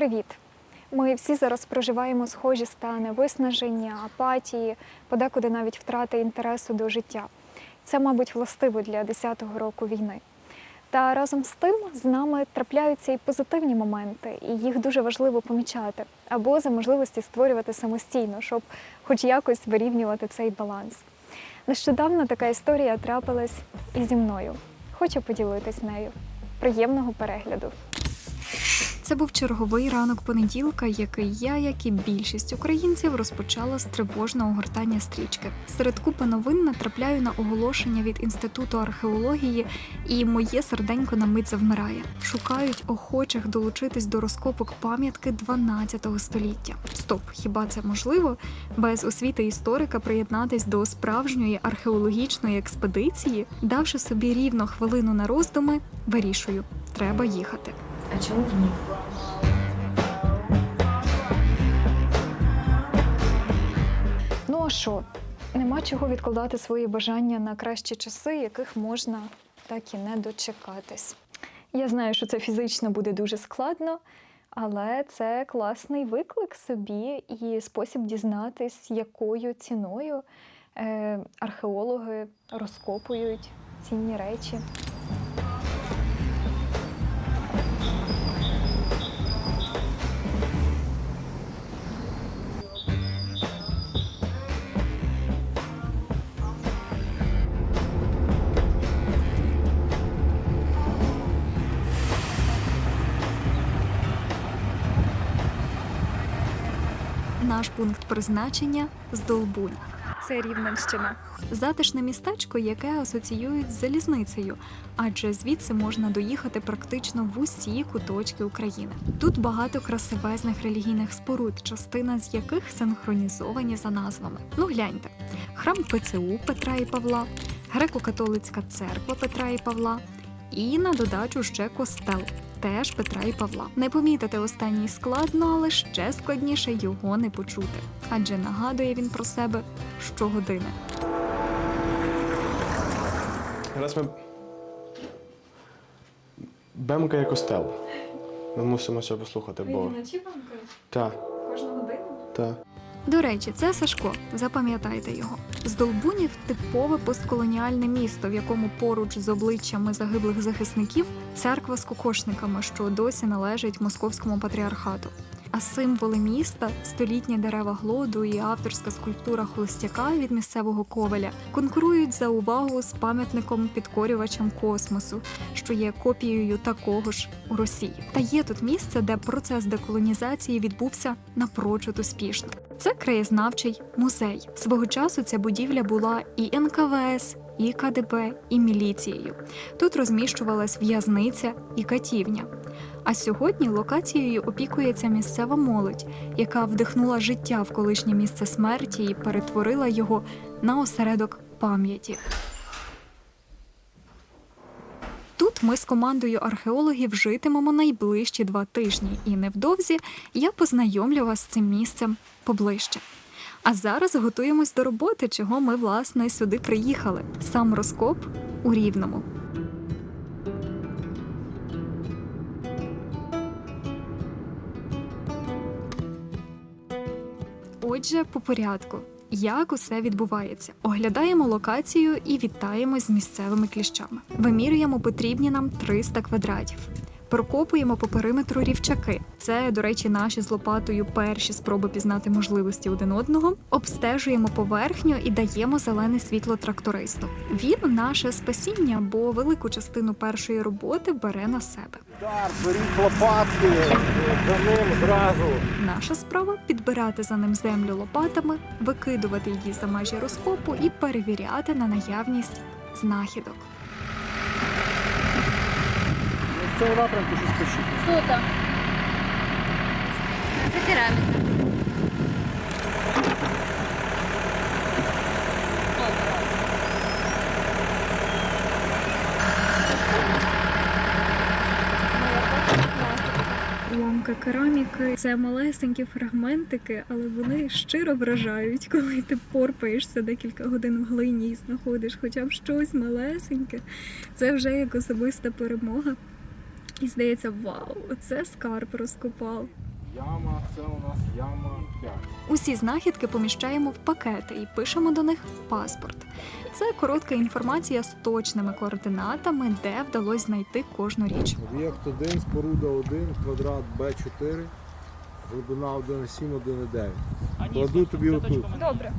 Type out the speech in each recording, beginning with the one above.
Привіт! Ми всі зараз проживаємо схожі стани виснаження, апатії, подекуди навіть втрати інтересу до життя. Це, мабуть, властиво для 10-го року війни. Та разом з тим з нами трапляються і позитивні моменти, і їх дуже важливо помічати або за можливості створювати самостійно, щоб хоч якось вирівнювати цей баланс. Нещодавно така історія трапилась і зі мною. Хочу поділитись нею. Приємного перегляду! Це був черговий ранок понеділка, який я, як і більшість українців, розпочала з тривожного гортання стрічки. Серед купи новин натрапляю на оголошення від інституту археології, і моє серденько на мить завмирає. Шукають охочих долучитись до розкопок пам'ятки 12 століття. Стоп, хіба це можливо? Без освіти історика приєднатись до справжньої археологічної експедиції, давши собі рівно хвилину на роздуми, вирішую, треба їхати. А чому ні? Що? Нема чого відкладати свої бажання на кращі часи, яких можна так і не дочекатись. Я знаю, що це фізично буде дуже складно, але це класний виклик собі і спосіб дізнатись, якою ціною е, археологи розкопують цінні речі. Наш пункт призначення Здолбунь. Це Рівненщина. Затишне містечко, яке асоціюють з залізницею, адже звідси можна доїхати практично в усі куточки України. Тут багато красивезних релігійних споруд, частина з яких синхронізовані за назвами. Ну гляньте: храм ПЦУ Петра і Павла, греко-католицька церква Петра і Павла, і на додачу ще костел. Теж Петра і Павла. Не помітити останній складно, але ще складніше його не почути, адже нагадує він про себе щогодини. Раз ми бемкає костел. Ми мусимо це послухати, бо. Так, Кожну годину? так. До речі, це Сашко. Запам'ятайте його. Здолбунів типове постколоніальне місто, в якому поруч з обличчями загиблих захисників церква з кокошниками, що досі належить московському патріархату. А символи міста, столітні дерева глоду і авторська скульптура холостяка від місцевого коваля конкурують за увагу з пам'ятником підкорювачем космосу, що є копією такого ж у Росії. Та є тут місце, де процес деколонізації відбувся напрочуд успішно. Це краєзнавчий музей. Свого часу ця будівля була і НКВС, і КДБ, і міліцією. Тут розміщувалась в'язниця і катівня. А сьогодні локацією опікується місцева молодь, яка вдихнула життя в колишнє місце смерті і перетворила його на осередок пам'яті. Тут ми з командою археологів житимемо найближчі два тижні, і невдовзі я познайомлю вас з цим місцем поближче. А зараз готуємось до роботи, чого ми власне сюди приїхали. Сам розкоп у Рівному. Отже, по порядку. Як усе відбувається? Оглядаємо локацію і вітаємо з місцевими кліщами. Вимірюємо потрібні нам 300 квадратів. Прокопуємо по периметру рівчаки. Це, до речі, наші з лопатою перші спроби пізнати можливості один одного. Обстежуємо поверхню і даємо зелене світло трактористу. Він наше спасіння, бо велику частину першої роботи бере на себе. Так, беріть лопатки, за ним зразу. Наша справа підбирати за ним землю лопатами, викидувати її за межі розкопу і перевіряти на наявність знахідок. З цього напрямку щось пишіть. Що там? Це кераміка. Уламка кераміки це малесенькі фрагментики, але вони щиро вражають, коли ти порпаєшся декілька годин в глині і знаходиш хоча б щось малесеньке. Це вже як особиста перемога. І здається, вау, оце скарб розкопав. Яма, це у нас яма 5. Усі знахідки поміщаємо в пакети і пишемо до них паспорт. Це коротка інформація з точними координатами, де вдалося знайти кожну річ. Об'єкт 1, споруда 1, квадрат Б4, глибина 1,7, 1,9. Кладу тобі отут. Добре.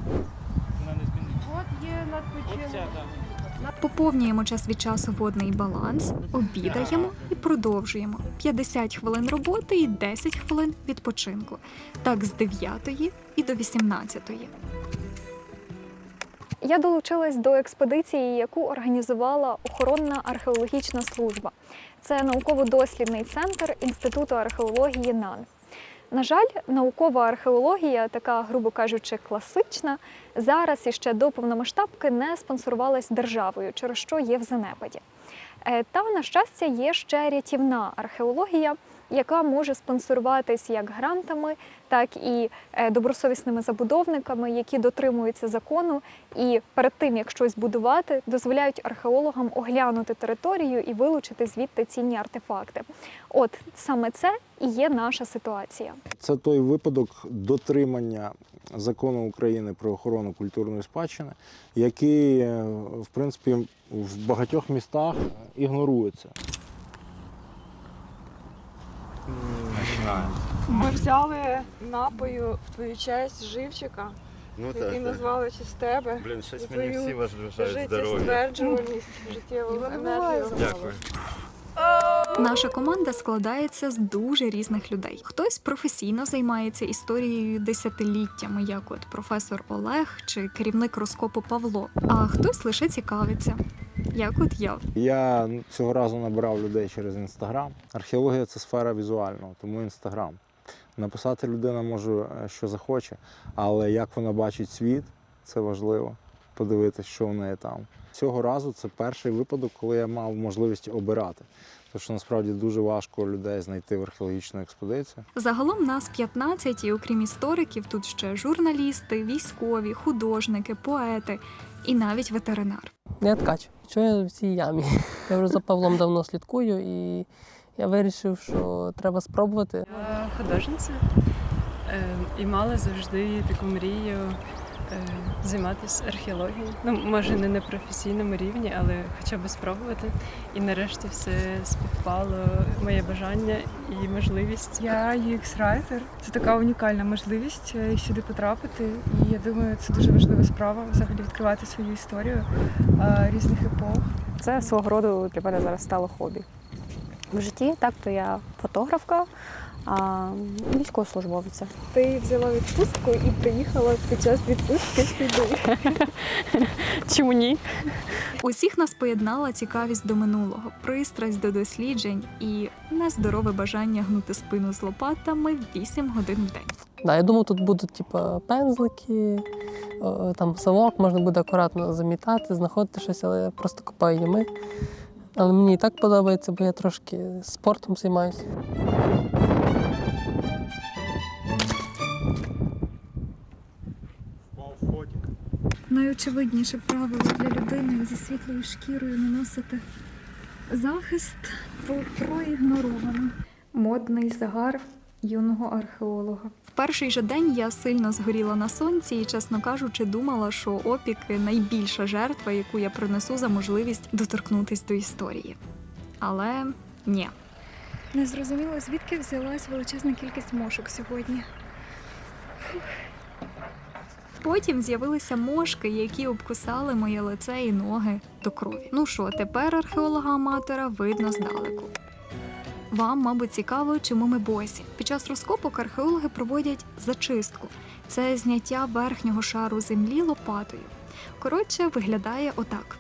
Поповнюємо час від часу водний баланс, обідаємо і продовжуємо. 50 хвилин роботи і 10 хвилин відпочинку. Так з 9 і до 18. Я долучилась до експедиції, яку організувала охоронна археологічна служба. Це науково-дослідний центр Інституту археології НАН. На жаль, наукова археологія, така, грубо кажучи, класична, зараз і ще до повномасштабки не спонсорувалась державою, через що є в занепаді. Е, Та, на щастя, є ще рятівна археологія, яка може спонсоруватись як грантами, так і е, добросовісними забудовниками, які дотримуються закону, і перед тим як щось будувати, дозволяють археологам оглянути територію і вилучити звідти цінні артефакти. От саме це і є наша ситуація. Це той випадок дотримання закону України про охорону культурної спадщини, який, е, в принципі, в багатьох містах ігнорується. Ми взяли напою в твою честь живчика, Ну який так. назвали через тебе. Блін, щось мені всі вважають здоров'я. Життєстверджуваність, життєву енергію. Дякую. Наша команда складається з дуже різних людей. Хтось професійно займається історією десятиліттями, як от професор Олег чи керівник розкопу Павло. А хтось лише цікавиться, як от я. Я цього разу набирав людей через інстаграм. Археологія це сфера візуального, тому інстаграм. Написати людина може, е, що захоче, але як вона бачить світ, це важливо. Подивитися, що в неї там. Цього разу це перший випадок, коли я мав можливість обирати. Тому що насправді дуже важко людей знайти в археологічну експедицію. Загалом нас 15, і окрім істориків, тут ще журналісти, військові, художники, поети і навіть ветеринар. Я ткач. Що я в цій ямі? Я вже за Павлом давно слідкую і я вирішив, що треба спробувати. Я художниця е, і мала завжди таку мрію займатися археологією. Ну, може, не на професійному рівні, але хоча б спробувати. І нарешті все співпало, моє бажання і можливість. Я UX-райтер. Це така унікальна можливість е, сюди потрапити. І я думаю, це дуже важлива справа взагалі відкривати свою історію е, різних епох. Це свого роду для мене зараз стало хобі. В житті так то я фотографка, а військовослужбовиця. Ти взяла відпустку і приїхала під час відпустки сюди. Чому ні? Усіх нас поєднала цікавість до минулого, пристрасть до досліджень і нездорове бажання гнути спину з лопатами 8 годин в день. Да, я думав, тут будуть типу, пензлики, там совок, можна буде акуратно замітати, знаходити щось, але я просто копаю ями. Але мені і так подобається, бо я трошки спортом займаюся. Найочевидніше правило для людини зі світлою шкірою наносити захист про- проігноровано. Модний загар юного археолога. В перший же день я сильно згоріла на сонці і, чесно кажучи, думала, що опіки найбільша жертва, яку я принесу за можливість доторкнутись до історії. Але ні. Незрозуміло, звідки взялась величезна кількість мошок сьогодні. Потім з'явилися мошки, які обкусали моє лице і ноги до крові. Ну що, тепер археолога-аматора видно здалеку. Вам, мабуть, цікаво, чому ми босі. Під час розкопок археологи проводять зачистку. Це зняття верхнього шару землі лопатою. Коротше, виглядає отак.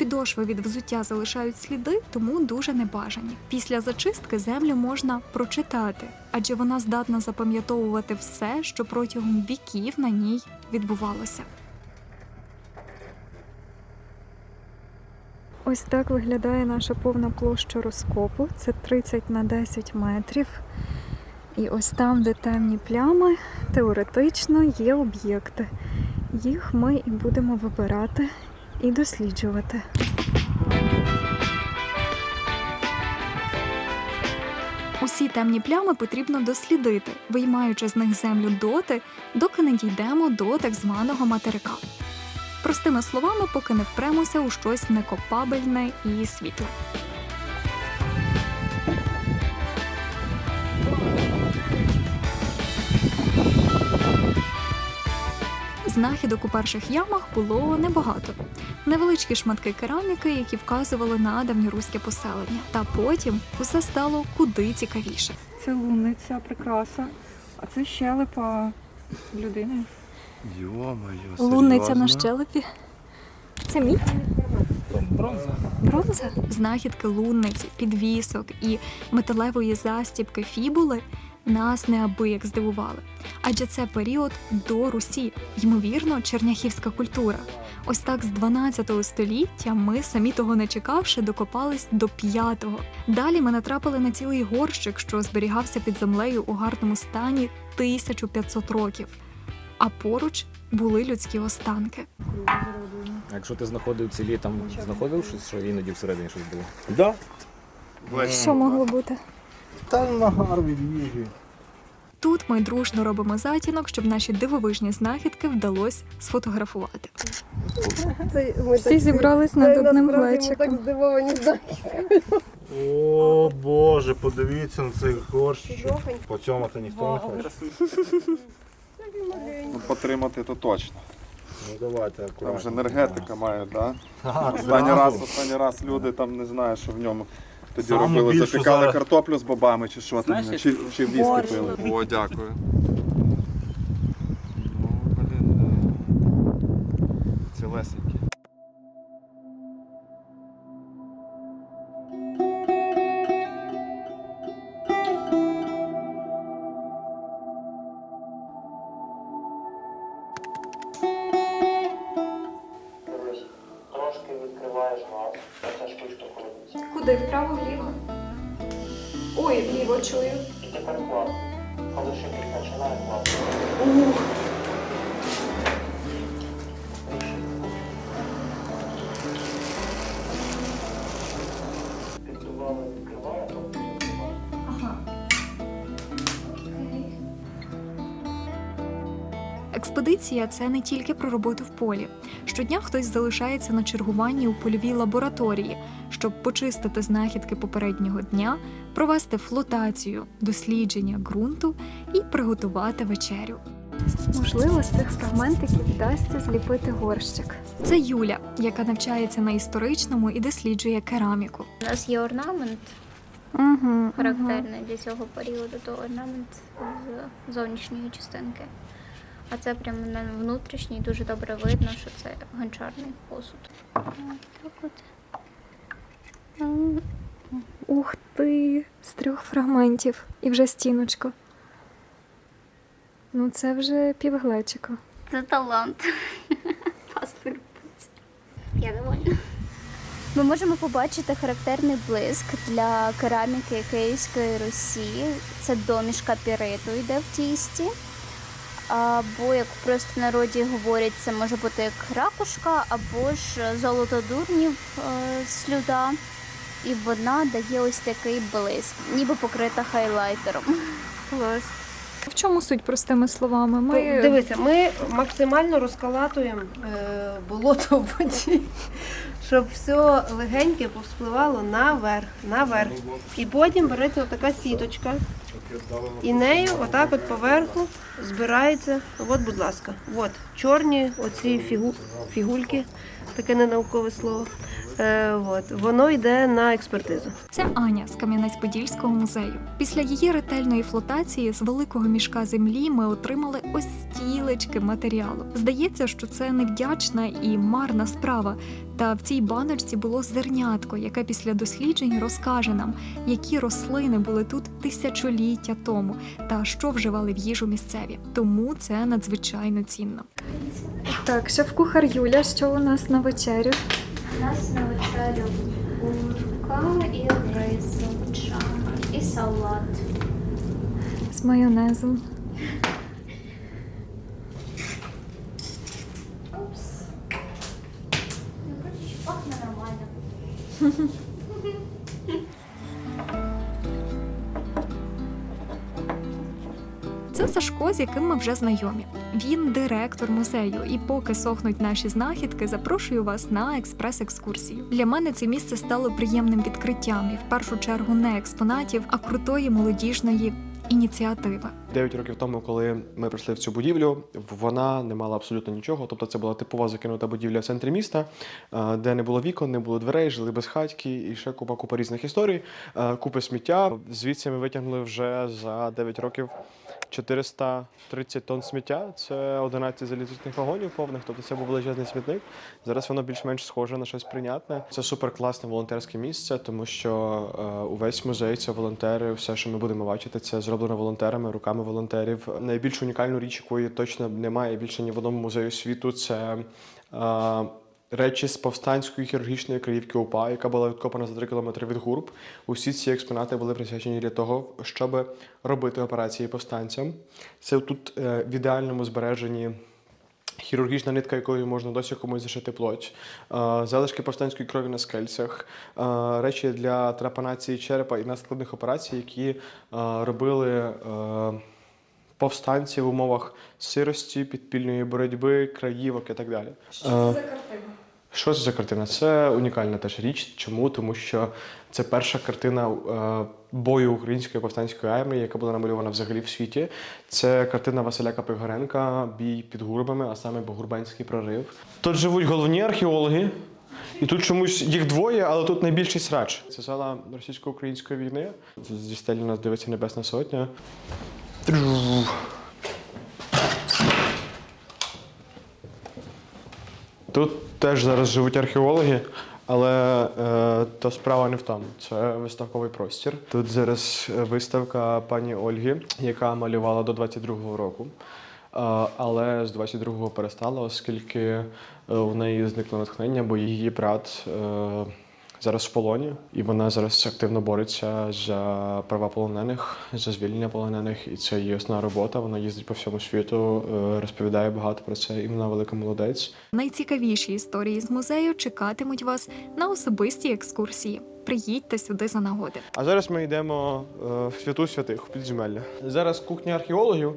Підошви від взуття залишають сліди, тому дуже небажані. Після зачистки землю можна прочитати, адже вона здатна запам'ятовувати все, що протягом віків на ній відбувалося. Ось так виглядає наша повна площа розкопу. Це 30 на 10 метрів. І ось там, де темні плями, теоретично є об'єкти. Їх ми і будемо вибирати і досліджувати. Усі темні плями потрібно дослідити, виймаючи з них землю доти, доки не дійдемо до так званого материка. Простими словами, поки не впремося у щось некопабельне і світле. Знахідок у перших ямах було небагато. Невеличкі шматки кераміки, які вказували на давньоруське поселення. Та потім усе стало куди цікавіше. Це лунниця, прикраса, а це щелепа людини. Йо-моє, Лунниця на щелепі. Це мідь? Бронза? Знахідки лунниці, підвісок і металевої застібки фібули нас неабияк здивували. Адже це період до Русі, ймовірно, черняхівська культура. Ось так з 12 століття ми, самі того не чекавши, докопались до 5-го. Далі ми натрапили на цілий горщик, що зберігався під землею у гарному стані 1500 років. А поруч були людські останки. Якщо ти знаходив цілі, там знаходив щось, що іноді всередині щось було? Да? Що могло бути? Та нагар від їжі. Тут ми дружно робимо затінок, щоб наші дивовижні знахідки вдалося сфотографувати. Всі зібрались над одним глечиком. О Боже, подивіться на цей горщик. По цьому то ніхто не хоче. Ну, потримати то точно. Ну давайте Там акуратно. ж енергетика має, да? Останній раз, останній раз люди там не знаю, що в ньому тоді Саму робили, більшу запікали зараз- картоплю з бобами чи що там, чи, чи віскі пили. О, дякую. Коли шипить починає клас. Піддувало відкриває, тобто відкриває. Експедиція це не тільки про роботу в полі. Щодня хтось залишається на чергуванні у польовій лабораторії, щоб почистити знахідки попереднього дня, провести флотацію, дослідження ґрунту і приготувати вечерю. Можливо, з цих фрагментиків вдасться зліпити горщик. Це Юля, яка навчається на історичному і досліджує кераміку. У нас є орнамент Угу, характерний для цього періоду, то орнамент з зовнішньої частинки. А це прямо на внутрішній дуже добре видно, що це гончарний посуд. Так от. Ух ти! З трьох фрагментів. І вже стіночка. Ну, це вже півглечика. Це талант. Я довольна. Ми можемо побачити характерний блиск для кераміки Київської Русі. Це домішка піриту йде в тісті. Або, як в просто народі говорять, це може бути як ракушка, або ж золото дурнів е, слюда. І вона дає ось такий блиск, ніби покрита хайлайтером. Клас. В чому суть простими словами? Ми Дивіться, Дивися, ми максимально розкалатуємо е, болото в воді, щоб все легеньке повспливало наверх, наверх. І потім береться отака сіточка, і нею отак от поверху збирається. От, будь ласка, от чорні оці фігу, фігульки, таке ненаукове слово. Е, от, воно йде на експертизу. Це Аня з Кам'янець-Подільського музею. Після її ретельної флотації з великого мішка землі ми отримали ось стілечки матеріалу. Здається, що це невдячна і марна справа. Та в цій баночці було зернятко, яке після досліджень розкаже нам, які рослини були тут тисячоліття тому, та що вживали в їжу місцеві. Тому це надзвичайно цінно. Так, шеф-кухар Юля, що у нас на вечерю? У нас на вечерю курка і рис з і салат. З майонезом. Упс. Ну, коротше, пахне нормально. Це Сашко, з яким ми вже знайомі. Він директор музею, і поки сохнуть наші знахідки, запрошую вас на експрес-екскурсію. Для мене це місце стало приємним відкриттям і в першу чергу не експонатів, а крутої молодіжної ініціативи. Дев'ять років тому, коли ми прийшли в цю будівлю, вона не мала абсолютно нічого. Тобто це була типова закинута будівля в центрі міста, е, де не було вікон, не було дверей, жили без хатьки і ще купа купа різних історій, е, купи сміття. Звідси ми витягнули вже за 9 років 430 тонн сміття. Це 11 залізничних вагонів повних, тобто це був величезний смітник. Зараз воно більш-менш схоже на щось прийнятне. Це супер класне волонтерське місце, тому що е, увесь музей це волонтери. Все, що ми будемо бачити, це зроблено волонтерами, руками волонтерів. Найбільш унікальну річ, якої точно немає більше ні в одному музеї світу, це. Речі з повстанської хірургічної краївки УПА, яка була відкопана за 3 кілометри від гурб. Усі ці експонати були присвячені для того, щоб робити операції повстанцям. Це тут е, в ідеальному збереженні хірургічна нитка, якою можна досі комусь зашити плоть, е, залишки повстанської крові на скельцях, е, речі для трапанації черепа і наскладних операцій, які робили. Повстанці в умовах сирості, підпільної боротьби, краївок і так далі. Е, що це за картина? Це унікальна теж річ. Чому? Тому що це перша картина е, бою української повстанської армії, яка була намальована взагалі в світі. Це картина Василя Капигоренка Бій під гурбами, а саме Богурбанський прорив. Тут живуть головні археологи, і тут чомусь їх двоє, але тут найбільший срач. Це зала російсько-української війни. Зі стелі нас дивиться Небесна Сотня. Тут теж зараз живуть археологи, але е, то справа не в тому. Це виставковий простір. Тут зараз е, виставка пані Ольги, яка малювала до 22-го року. Е, але з 22-го перестала, оскільки е, у неї зникло натхнення, бо її брат е, зараз в полоні, і вона зараз активно бореться за права полонених, за звільнення полонених. І це її основна робота. Вона їздить по всьому світу, е, розповідає багато про це, і вона велика молодець. Найцікавіші історії з музею чекатимуть вас на особистій екскурсії. Приїдьте сюди за нагоди. А зараз ми йдемо е, в святу святих у підземелля. Зараз кухня археологів,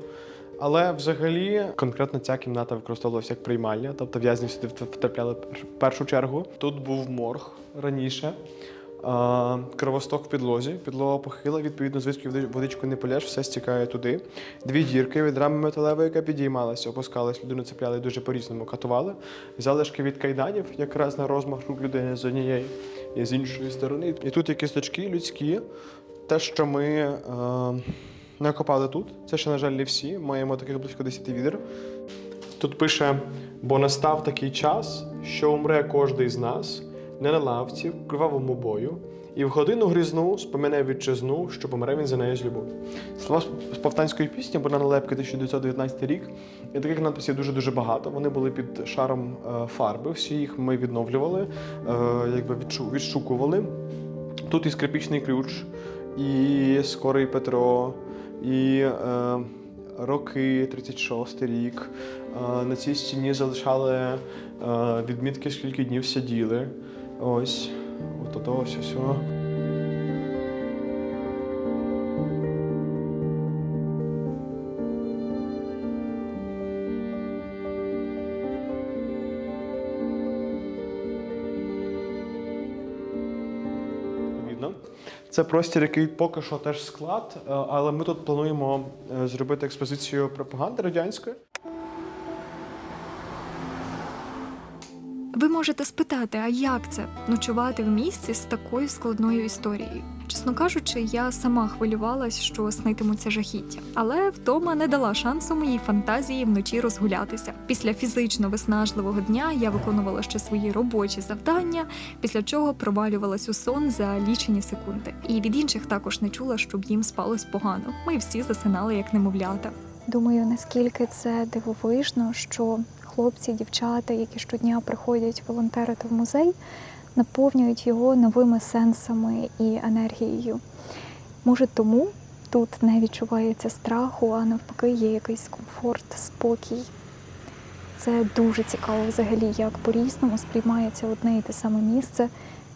але взагалі конкретно ця кімната використовувалася як приймальня, тобто в'язні сюди втрапляли в першу чергу. Тут був морг раніше. Кровосток в підлозі, підлога похила, відповідно, звідки води- водичку не полєш, все стікає туди. Дві дірки від рами металевої, яка підіймалася, опускалась, людину цепляли дуже по-різному, катували. Залишки від кайданів, якраз на розмах рук людини з однієї і з іншої сторони. І тут є кісточки людські. Те, що ми е, накопали тут, це ще, на жаль, не всі. Маємо таких близько 10 відер. Тут пише: бо настав такий час, що умре кожний з нас, не на лавці, в кривавому бою, і в годину грізну спомине вітчизну, що помре він за нею з любов'ю. Слова з повстанської пісні Богдана Лепки 1919 рік. І таких надписів дуже-дуже багато. Вони були під шаром е, фарби. Всі їх ми відновлювали, е, якби відшу- відшукували. Тут і скрипічний ключ, і скорий Петро, і е, роки, 36 рік. Е, на цій стіні залишали е, відмітки, скільки днів сиділи. Ось, от ото ось ось. Це простір, який поки що теж склад, е, але ми тут плануємо е, зробити експозицію пропаганди радянської. Можете спитати, а як це ночувати в місці з такою складною історією? Чесно кажучи, я сама хвилювалась, що снитимуться жахіття, але втома не дала шансу моїй фантазії вночі розгулятися. Після фізично виснажливого дня я виконувала ще свої робочі завдання, після чого провалювалась у сон за лічені секунди. І від інших також не чула, щоб їм спалось погано. Ми всі засинали як немовлята. Думаю, наскільки це дивовижно, що хлопці, дівчата, які щодня приходять волонтерити в музей, наповнюють його новими сенсами і енергією. Може, тому тут не відчувається страху, а навпаки, є якийсь комфорт, спокій. Це дуже цікаво взагалі, як по-різному сприймається одне і те саме місце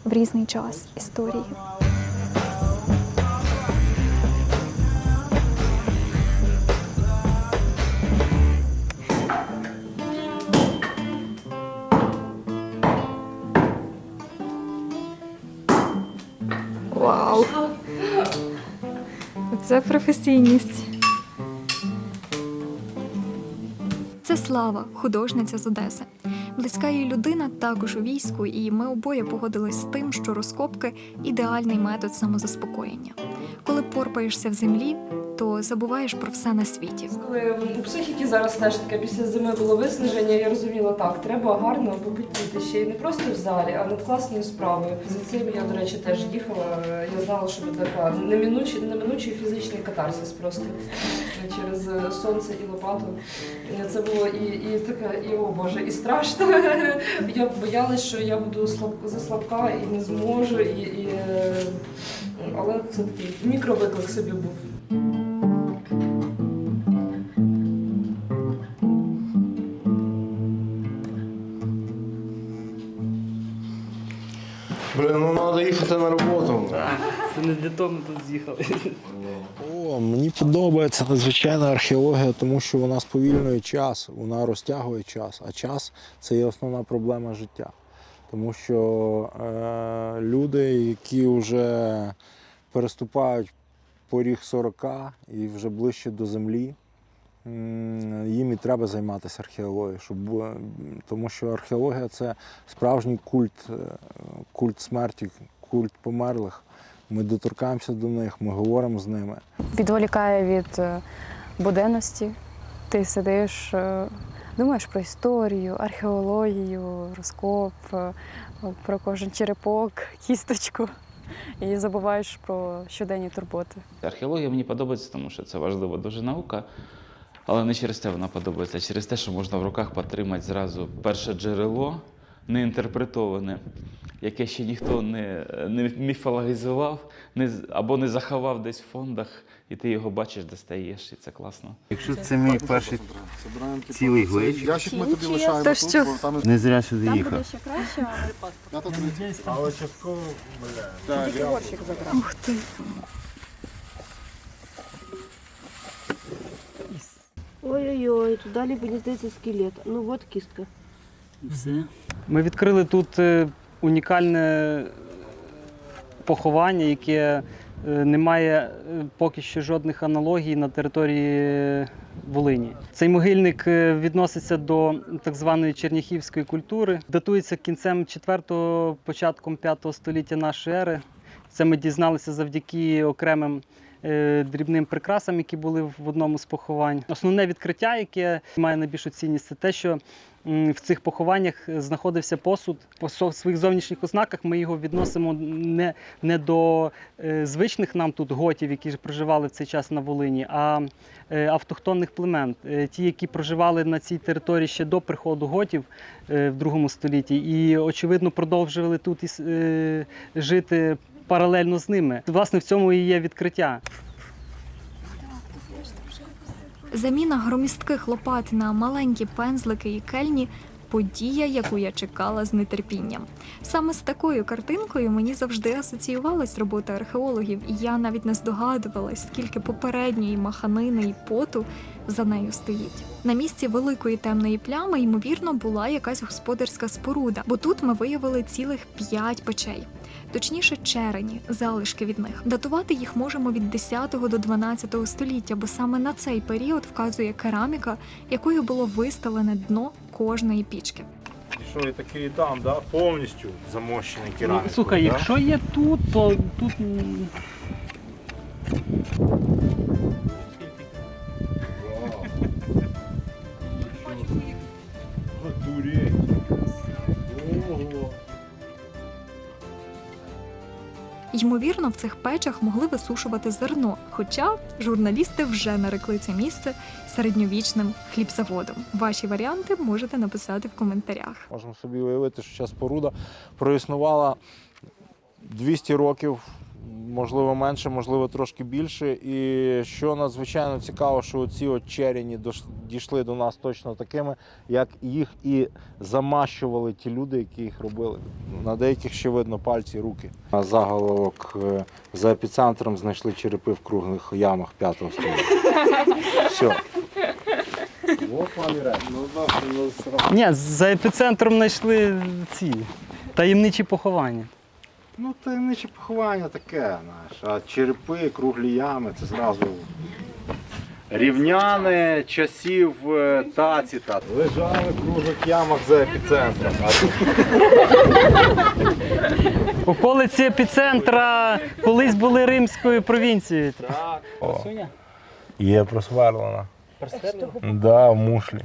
в різний час історії. Вау! Це професійність. Це Слава, художниця з Одеси. Близька її людина також у війську, і ми обоє погодились з тим, що розкопки ідеальний метод самозаспокоєння. Коли порпаєшся в землі, то забуваєш про все на світі. Коли у психіки зараз теж таке після зими було виснаження, я розуміла, так, треба гарно побутіти ще й не просто в залі, а над класною справою. За цим я, до речі, теж їхала. Я знала, що буде така неминучий, неминучий фізичний катарсис просто через сонце і лопату. Це було і, і таке, і о Боже, і страшно. Я боялась, що я буду слаб, заслабка і не зможу, і, і, е, але це такий мікровиклик собі був. Блин, ну треба їхати на роботу. Це не для того ми тут з'їхали. О, мені подобається надзвичайна археологія, тому що вона сповільнює час, вона розтягує час, а час це є основна проблема життя. Тому що е, люди, які вже переступають поріг 40 і вже ближче до землі, їм і треба займатися археологією, щоб, тому що археологія це справжній культ, е, культ смерті, культ померлих. Ми доторкаємося до них, ми говоримо з ними. Відволікає від е, буденності. Ти сидиш, е, думаєш про історію, археологію, розкоп, про кожен черепок, кісточку і забуваєш про щоденні турботи. Археологія мені подобається, тому що це важлива дуже наука. Але не через те вона подобається, а через те, що можна в руках потримати зразу перше джерело, не інтерпретоване, яке ще ніхто не, не міфологізував, не, з- або не заховав десь в фондах, і ти його бачиш, достаєш, і це класно. Якщо це мій перший цілий глечик, Ящик ми тобі лишаємо То тут, що? бо там не зря сюди їхав. ще краще, Я тут Але частково, бля. Так, я- Ух ти. Ой-ой-ой, тут далі мені здається скелет. Ну от кістка. Все. Ми відкрили тут е, унікальне поховання, яке е, не має е, поки що жодних аналогій на території е, Волині. Цей могильник е, відноситься до так званої черніхівської культури, датується кінцем 4-го, початком 5 століття нашої ери. Це ми дізналися завдяки окремим е, дрібним прикрасам, які були в одному з поховань. Основне відкриття, яке має найбільшу цінність, це те, що в цих похованнях знаходився посуд. По своїх зовнішніх ознаках ми його відносимо не, не до е, звичних нам тут готів, які проживали в цей час на Волині, а е, автохтонних племен, Е, ті, які проживали на цій території ще до приходу готів е, в другому столітті, і очевидно продовжували тут е, жити паралельно з ними. Власне, в цьому і є відкриття. Заміна громістких лопат на маленькі пензлики і кельні подія, яку я чекала з нетерпінням. Саме з такою картинкою мені завжди асоціювалась робота археологів, і я навіть не здогадувалась, скільки попередньої маханини і поту за нею стоїть. На місці великої темної плями, ймовірно, була якась господарська споруда, бо тут ми виявили цілих п'ять печей. Точніше, черені, залишки від них. Датувати їх можемо від 10 до 12 століття, бо саме на цей період вказує кераміка, якою було виставлене дно кожної пічки. Що і такий дам, там, да? повністю замощений керамікою. Слухай, да? якщо є тут, то тут Ймовірно, в цих печах могли висушувати зерно, хоча журналісти вже нарекли це місце середньовічним хлібзаводом. Ваші варіанти можете написати в коментарях. Можемо собі уявити, що ця споруда проіснувала 200 років, можливо менше, можливо трошки більше. І що надзвичайно цікаво, що ці от черені дош- дійшли до нас точно такими, як їх і замащували ті люди, які їх робили. На деяких ще видно пальці, руки. На заголовок е, за епіцентром знайшли черепи в круглих ямах 5 століття. Все. Ні, за епіцентром знайшли ці таємничі поховання. Ну, таємниче поховання таке, знаєш. А черепи, круглі ями це зразу рівняни часів е, Таціта. Лежали в круглих ямах за епіцентром. А тут Околиці епіцентра колись були римською провінцією. О, є просверлена. Да, в мушлі.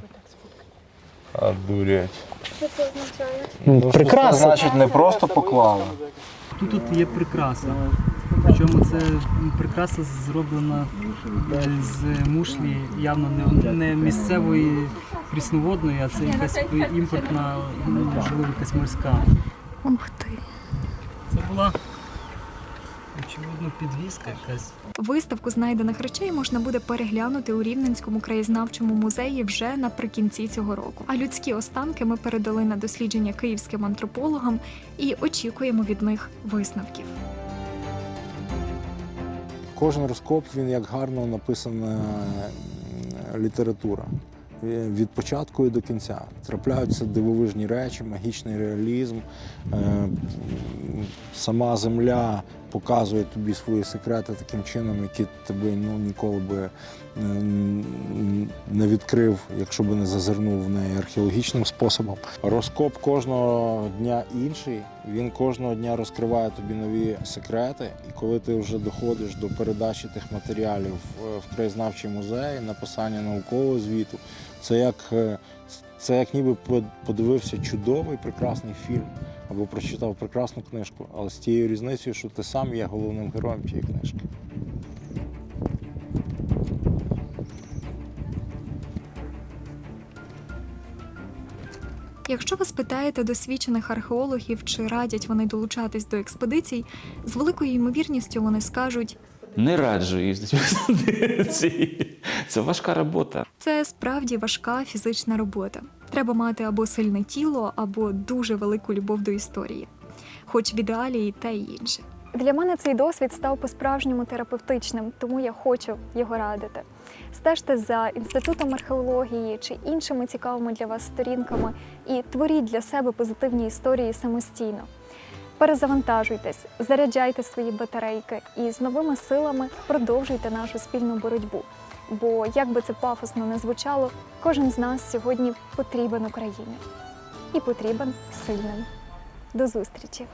А дурять. Що це означає? Ну, Прикраса. Це значить не просто поклали. Тут, тут є прикраса. Причому це прикраса зроблена е, з мушлі явно не, не місцевої прісноводної, а це якась імпортна, ну, можливо, якась морська. Ух ти. Це була очевидно підвіска якась. Виставку знайдених речей можна буде переглянути у Рівненському краєзнавчому музеї вже наприкінці цього року. А людські останки ми передали на дослідження київським антропологам і очікуємо від них висновків. Кожен розкоп він як гарно написана література. Е, Від початку і до кінця трапляються дивовижні речі, магічний реалізм. Е, Сама земля показує тобі свої секрети таким чином, які тебе ну, ніколи би не відкрив, якщо би не зазирнув в неї археологічним способом. Розкоп кожного дня інший. Він кожного дня розкриває тобі нові секрети. І коли ти вже доходиш до передачі тих матеріалів в- в краєзнавчий музей, написання наукового звіту, це як, е, це як ніби по- подивився чудовий прекрасний фільм або прочитав прекрасну книжку, але з тією різницею, що ти сам є головним героєм тієї книжки. Якщо ви спитаєте досвідчених археологів, чи радять вони долучатись до експедицій, з великою ймовірністю вони скажуть, Не раджу їздити в експедиції. Це важка робота. це справді важка фізична робота. Треба мати або сильне тіло, або дуже велику любов до історії, хоч в ідеалі і те і інше. Для мене цей досвід став по-справжньому терапевтичним, тому я хочу його радити. Стежте за інститутом археології чи іншими цікавими для вас сторінками і творіть для себе позитивні історії самостійно. Перезавантажуйтесь, заряджайте свої батарейки і з новими силами продовжуйте нашу спільну боротьбу. Бо, як би це пафосно не звучало, кожен з нас сьогодні потрібен Україні і потрібен сильним. До зустрічі!